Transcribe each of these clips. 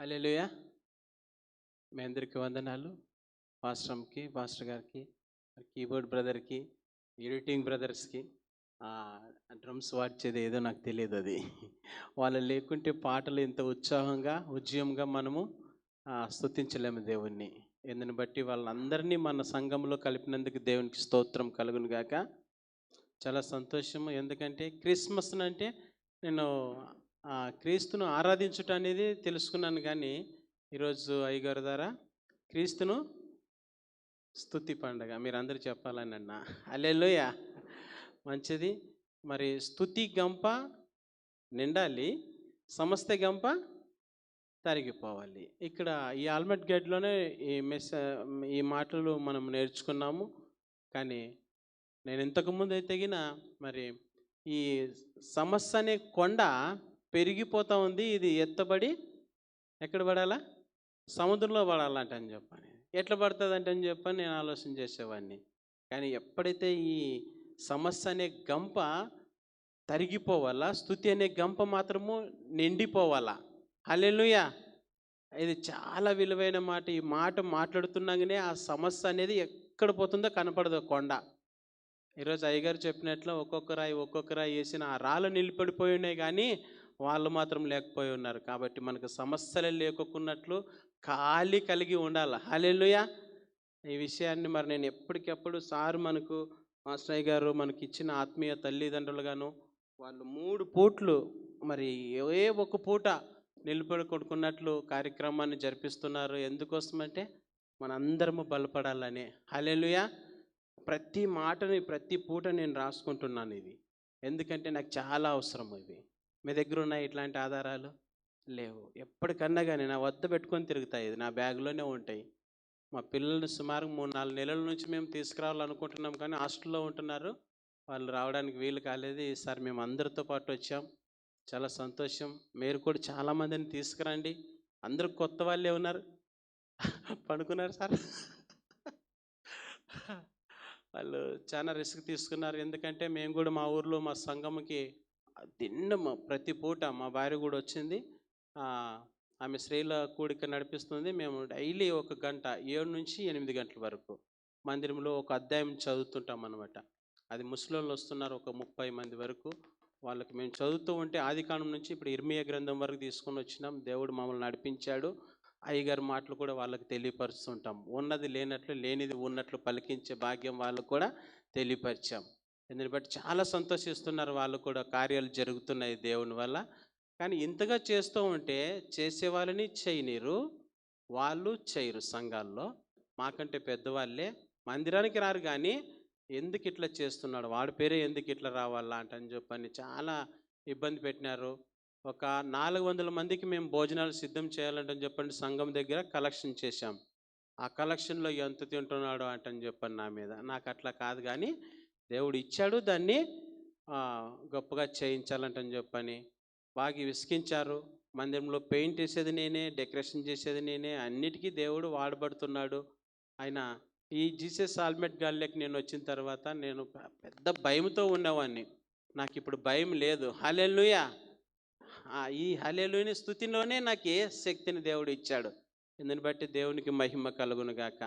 హల్లెలూయా. మీ అందరికీ వందనాలు. పాస్టర్కి పాస్టర్ గారికి కీబోర్డ్ బ్రదర్కి ఎడిటింగ్ బ్రదర్స్కి డ్రమ్స్ వాడ్చేది ఏదో నాకు తెలియదు అది. వాళ్ళు లేకుంటే పాటలు ఇంత ఉత్సాహంగా ఉద్యమంగా మనము స్తుతించలేము దేవుణ్ణి. ఎందుని బట్టి వాళ్ళందరినీ మన సంఘంలో కలిపినందుకు దేవునికి స్తోత్రం కలుగును గాక చాలా సంతోషము. ఎందుకంటే క్రిస్మస్ అంటే నేను క్రీస్తును ఆరాధించుట అనేది తెలుసుకున్నాను కానీ ఈరోజు అయ్యగారు ద్వారా క్రీస్తును స్తుతి పండగ. మీరు అందరూ చెప్పాలని అన్న. అల్లెలోయ మంచిది. మరి స్తుతి గంప నిండాలి. సమస్త గంప తరిగిపోవాలి. ఇక్కడ ఈ ఆల్మెట్ గేట్లోనే ఈ మెస్ ఈ మాటలు మనం నేర్చుకున్నాము. కానీ నేను ఇంతకుముందు అయితే మరి ఈ సమస్య అనే కొండ పెరిగిపోతూ ఉంది. ఇది ఎత్తబడి ఎక్కడ పడాలా? సముద్రంలో పడాలంట అని చెప్పని. ఎట్లా పడుతుంది అంటే అని చెప్పని నేను ఆలోచన చేసేవాడిని. కానీ ఎప్పుడైతే ఈ సమస్య అనే గంప తరిగిపోవాలా స్థుతి అనే గంప మాత్రము నిండిపోవాలా? హల్లెలూయా! ఇది చాలా విలువైన మాట. ఈ మాట మాట్లాడుతున్నాగానే ఆ సమస్య అనేది ఎక్కడ పోతుందో కనపడదు కొండ. ఈరోజు అయ్యగారు చెప్పినట్లు ఒక్కొక్క రాయి ఒక్కొక్క రాయి వేసిన ఆ రాళ్ళు నిలబడిపోయి ఉన్నాయి కానీ వాళ్ళు మాత్రం లేకపోయి ఉన్నారు. కాబట్టి మనకు సమస్యలు లేకున్నట్లు ఖాళీ కలిగి ఉండాలి. హల్లెలూయా! ఈ విషయాన్ని మరి నేను ఎప్పటికెప్పుడు సార్ మనకు మాస్టర్ గారు మనకి ఇచ్చిన ఆత్మీయ తల్లిదండ్రులుగాను వాళ్ళు మూడు పూట్లు మరి ఏ ఒక పూట నిలబడి కొడుకున్నట్లు కార్యక్రమాన్ని జరిపిస్తున్నారు. ఎందుకోసమంటే మనందరము బలపడాలని. హలెలుయా ప్రతి మాటని ప్రతి పూట నేను రాసుకుంటున్నాను ఇది. ఎందుకంటే నాకు చాలా అవసరం ఇది. మీ దగ్గర ఉన్నాయి ఇట్లాంటి ఆధారాలు? లేవు. ఎప్పటికన్నా కానీ నా వద్ద పెట్టుకొని తిరుగుతాయి ఇది. నా బ్యాగ్లోనే ఉంటాయి. మా పిల్లలు సుమారు మూడు నాలుగు నెలల నుంచి మేము తీసుకురావాలనుకుంటున్నాం కానీ హాస్టల్లో ఉంటున్నారు. వాళ్ళు రావడానికి వీలు కాలేదు. ఈసారి మేము అందరితో పాటు వచ్చాం. చాలా సంతోషం. మీరు కూడా చాలామందిని తీసుకురండి. అందరూ కొత్త వాళ్ళే ఉన్నారు. పడుకున్నారు సార్? వాళ్ళు చాలా రిస్క్ తీసుకున్నారు. ఎందుకంటే మేము కూడా మా ఊర్లో మా సంఘంకి దిన్నము ప్రతి పూట మా భార్య కూడా వచ్చింది. ఆమె స్త్రీల కూడిక నడిపిస్తుంది. మేము డైలీ ఒక గంట ఏడు నుంచి ఎనిమిది గంటల వరకు మందిరంలో ఒక అధ్యాయం చదువుతుంటాం అనమాట అది ముస్లింలు వస్తున్నారు ఒక ముప్పై మంది వరకు. వాళ్ళకి మేము చదువుతూ ఉంటే ఆదికాండం నుంచి ఇప్పుడు ఇర్మియ గ్రంథం వరకు తీసుకొని వచ్చినాం. దేవుడు మమ్మల్ని నడిపించాడు. అయ్యగారి మాటలు కూడా వాళ్ళకి తెలియపరుస్తుంటాం. ఉన్నది లేనట్లు లేనిది ఉన్నట్లు పలికించే భాగ్యం వాళ్ళకు కూడా తెలియపరిచాం. ఎందుని బట్టి చాలా సంతోషిస్తున్నారు వాళ్ళు కూడా కార్యాలు జరుగుతున్నాయి దేవుని వల్ల. కానీ ఇంతగా చేస్తూ ఉంటే చేసే వాళ్ళని చేయనీరు వాళ్ళు చేయరు సంఘాల్లో. మాకంటే పెద్దవాళ్ళే. మందిరానికి రారు కానీ ఎందుకు ఇట్లా చేస్తున్నాడు? వాడి పేరే ఎందుకు ఇట్లా రావాలా అంటని చెప్పని చాలా ఇబ్బంది పెట్టినారు. ఒక నాలుగు వందల మందికి మేము భోజనాలు సిద్ధం చేయాలంటని చెప్పండి సంఘం దగ్గర కలెక్షన్ చేశాం. ఆ కలెక్షన్లో ఎంత తింటున్నాడు అంటని చెప్పండి నా మీద. నాకు అట్లా కాదు కానీ దేవుడు ఇచ్చాడు దాన్ని గొప్పగా చేయించాలంటని చెప్పని. బాగా విసిగించారు. మందిరంలో పెయింట్ వేసేది నేనే డెకరేషన్ చేసేది నేనే అన్నిటికీ దేవుడు వాడబడుతున్నాడు. ఆయన ఈ జీసస్ ఆల్మెట్ గాల్లోకి నేను వచ్చిన తర్వాత నేను పెద్ద భయంతో ఉన్నవాడిని నాకు ఇప్పుడు భయం లేదు. హలెలుయా ఈ హలెలుని స్థుతిలోనే నాకు ఏ శక్తిని దేవుడు ఇచ్చాడు. ఇందుని బట్టి దేవునికి మహిమ కలుగును గాక.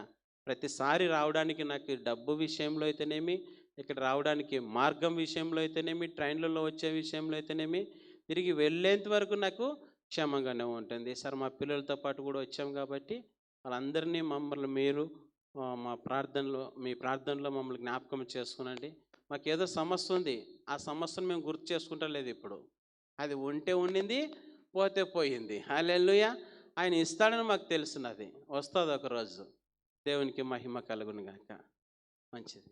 ప్రతిసారి రావడానికి నాకు డబ్బు విషయంలో అయితేనేమి ఇక్కడ రావడానికి మార్గం విషయంలో అయితేనేమి ట్రైన్లలో వచ్చే విషయంలో అయితేనేమి తిరిగి వెళ్ళేంత వరకు నాకు క్షేమంగానే ఉంటుంది. సార్ మా పిల్లలతో పాటు కూడా వచ్చాం కాబట్టి వాళ్ళందరినీ మమ్మల్ని మీరు మా ప్రార్థనలో మీ ప్రార్థనలో మమ్మల్ని జ్ఞాపకం చేసుకునండి. మాకు ఏదో సమస్య ఉంది. ఆ సమస్యను మేము గుర్తు చేసుకుంటలేదు ఇప్పుడు. అది ఉంటే ఉండింది పోతే పోయింది. హాలెల్లుయ! ఆయన ఇస్తాడని మాకు తెలుసున్నది. వస్తుంది ఒక రోజు దేవునికి మహిమ కలుగును గాక మంచిది.